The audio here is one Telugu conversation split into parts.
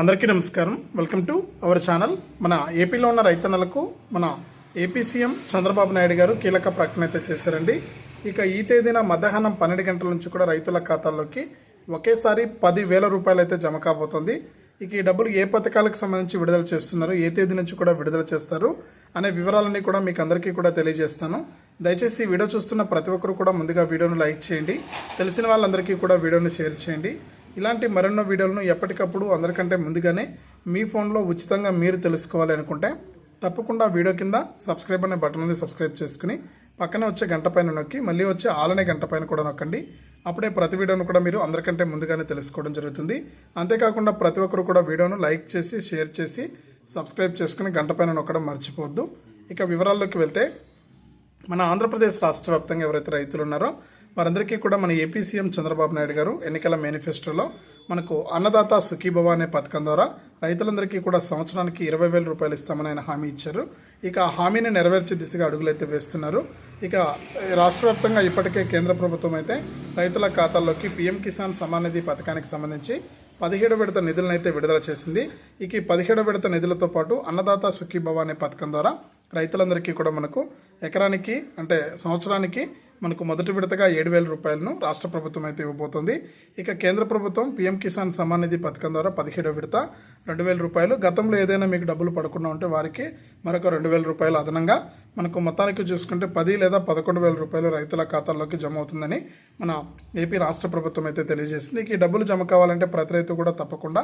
అందరికీ నమస్కారం. వెల్కమ్ టు అవర్ ఛానల్ మన ఏపీలో ఉన్న రైతన్నలకు మన ఏపీ సీఎం చంద్రబాబు నాయుడు గారు కీలక ప్రకటన అయితే చేశారండి. ఇక ఈ తేదీన మధ్యాహ్నం పన్నెండు గంటల నుంచి కూడా రైతుల ఖాతాల్లోకి ఒకేసారి పది వేల రూపాయలు అయితే జమ కాబోతోంది. ఇక ఈ డబ్బులు ఏ పథకాలకు సంబంధించి విడుదల చేస్తున్నారు ఏ తేదీ నుంచి కూడా విడుదల చేస్తారు అనే వివరాలన్నీ కూడా మీకు అందరికీ కూడా తెలియజేస్తాను. దయచేసి వీడియో చూస్తున్న ప్రతి ఒక్కరు కూడా ముందుగా వీడియోను లైక్ చేయండి. తెలిసిన వాళ్ళందరికీ కూడా వీడియోను షేర్ చేయండి. ఇలాంటి మరెన్నో వీడియోలను ఎప్పటికప్పుడు అందరికంటే ముందుగానే మీ ఫోన్లో ఉచితంగా మీరు తెలుసుకోవాలి అనుకుంటే తప్పకుండా వీడియో కింద సబ్స్క్రైబ్ అనే బటన్ ఉంది సబ్స్క్రైబ్ చేసుకుని పక్కన వచ్చే గంట పైన నొక్కి మళ్ళీ వచ్చే ఆలనే గంట పైన కూడా నొక్కండి. అప్పుడే ప్రతి వీడియోను కూడా మీరు అందరికంటే ముందుగానే తెలుసుకోవడం జరుగుతుంది. అంతేకాకుండా ప్రతి ఒక్కరు కూడా వీడియోను లైక్ చేసి షేర్ చేసి సబ్స్క్రైబ్ చేసుకుని గంట పైన నొక్కడం మర్చిపోవద్దు. ఇక వివరాల్లోకి వెళ్తే మన ఆంధ్రప్రదేశ్ రాష్ట్ర వ్యాప్తంగా ఎవరైతే రైతులు ఉన్నారో వారందరికీ కూడా మన ఏపీ సీఎం చంద్రబాబు నాయుడు గారు ఎన్నికల మేనిఫెస్టోలో మనకు అన్నదాత సుఖీభవ అనే పథకం ద్వారా రైతులందరికీ కూడా సంవత్సరానికి ఇరవై వేల రూపాయలు ఇస్తామని ఆయన హామీ ఇచ్చారు. ఇక ఆ హామీని నెరవేర్చే దిశగా అడుగులైతే వేస్తున్నారు. ఇక రాష్ట్ర వ్యాప్తంగా ఇప్పటికే కేంద్ర ప్రభుత్వం అయితే రైతుల ఖాతాల్లోకి పీఎం కిసాన్ సమాన్ నిధి పథకానికి సంబంధించి పదిహేడు విడత నిధులను అయితే విడుదల చేసింది. ఇక ఈ పదిహేడు విడత నిధులతో పాటు అన్నదాత సుఖీభవ అనే పథకం ద్వారా రైతులందరికీ కూడా మనకు ఎకరానికి అంటే సంవత్సరానికి మనకు మొదటి విడతగా ఏడు వేల రూపాయలను రాష్ట్ర ప్రభుత్వం అయితే ఇవ్వబోతోంది. ఇక కేంద్ర ప్రభుత్వం పీఎం కిసాన్ సమ్మాన్ నిధి పథకం ద్వారా పదిహేడవ విడత రెండు వేల రూపాయలు. గతంలో ఏదైనా మీకు డబ్బులు పడకుండా ఉంటే వారికి మరొక రెండు వేల రూపాయలు అదనంగా మనకు మొత్తానికి చూసుకుంటే పది లేదా పదకొండు వేల రూపాయలు రైతుల ఖాతాల్లోకి జమ అవుతుందని మన ఏపీ రాష్ట్ర ప్రభుత్వం అయితే తెలియజేసింది. ఈ డబ్బులు జమ కావాలంటే ప్రతి రైతు కూడా తప్పకుండా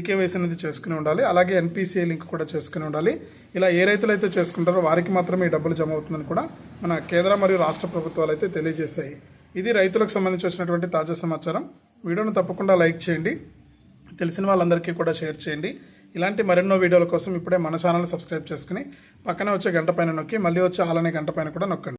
ఈకేవైసీ అనేది చేసుకుని ఉండాలి. అలాగే ఎన్పిసిఐ లింక్ కూడా చేసుకుని ఉండాలి. ఇలా ఏ రైతులు అయితే చేసుకుంటారో వారికి మాత్రమే ఈ డబ్బులు జమ అవుతుందని కూడా మన కేంద్ర మరియు రాష్ట్ర ప్రభుత్వాలు అయితే తెలియజేశాయి. ఇది రైతులకు సంబంధించి వచ్చినటువంటి తాజా సమాచారం. వీడియోను తప్పకుండా లైక్ చేయండి. తెలిసిన వాళ్ళందరికీ కూడా షేర్ చేయండి. ఇలాంటి మరెన్నో వీడియోల కోసం ఇప్పుడే మన ఛానల్ సబ్స్క్రైబ్ చేసుకుని పక్కనే వచ్చే గంట పైన నొక్కి మళ్ళీ వచ్చే ఆలనే గంట పైన కూడా నొక్కండి.